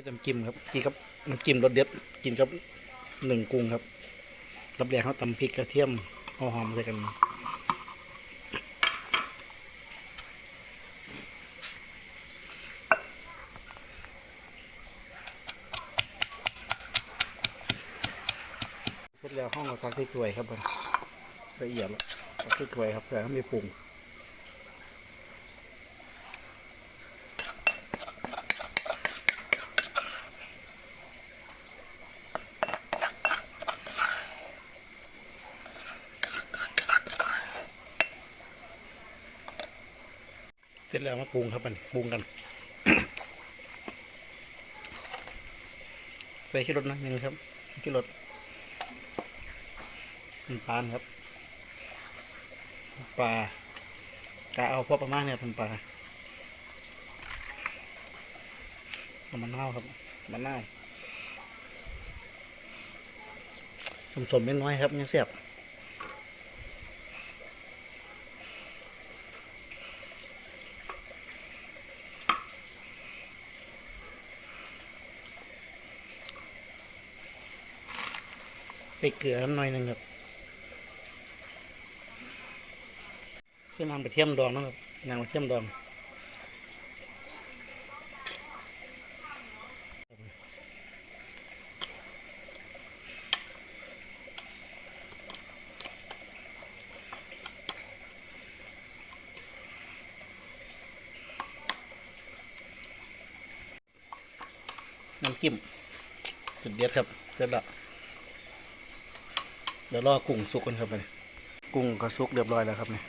ฮ็ดน้ำจิ้มครับกินกับน้ำจิ้มรสเด็ดกินกับหนึ่งกุ้งครับรับแรงเขาตำพริกกระเทียมเอาหอมใส่กันเสร็จแล้วห้องเราตักที่ถ้วยครับผมละเอียดแล้วตักที่ถ้วยครับเพื่อให้ไม่ปรุง เสร็จแล้วมาปรุงครับมันปรุงกันใส่ขี้รถนะหนึ่งครับขี้รถน้ำตาลครับปลากะเอาพอประมาณเนี่ยน้ำปลาเอามะนาวครับมะนาวสมๆเล็กน้อยครับยังเสียบ ไปเกลือหน่อยหนึงครับเส้นน้ำกระเทียมดองนะครับน้ำกระเทียมดองน้ำจิ้มสุดเด็ดครับเสร็จแล้ว เดี๋ยวรอกุ้งสุกกันครับไปกุ้งก็สุกเรียบร้อยแล้วครับเนี่ย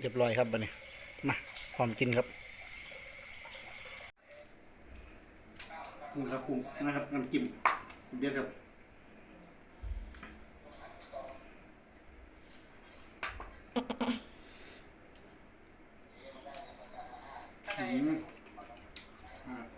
เรียบร้อยครับบันนี้มาพร้อมกินครับกุ้งครับกุ้งนะครับน้ำจิ้มเด็ดครับอืมอ่า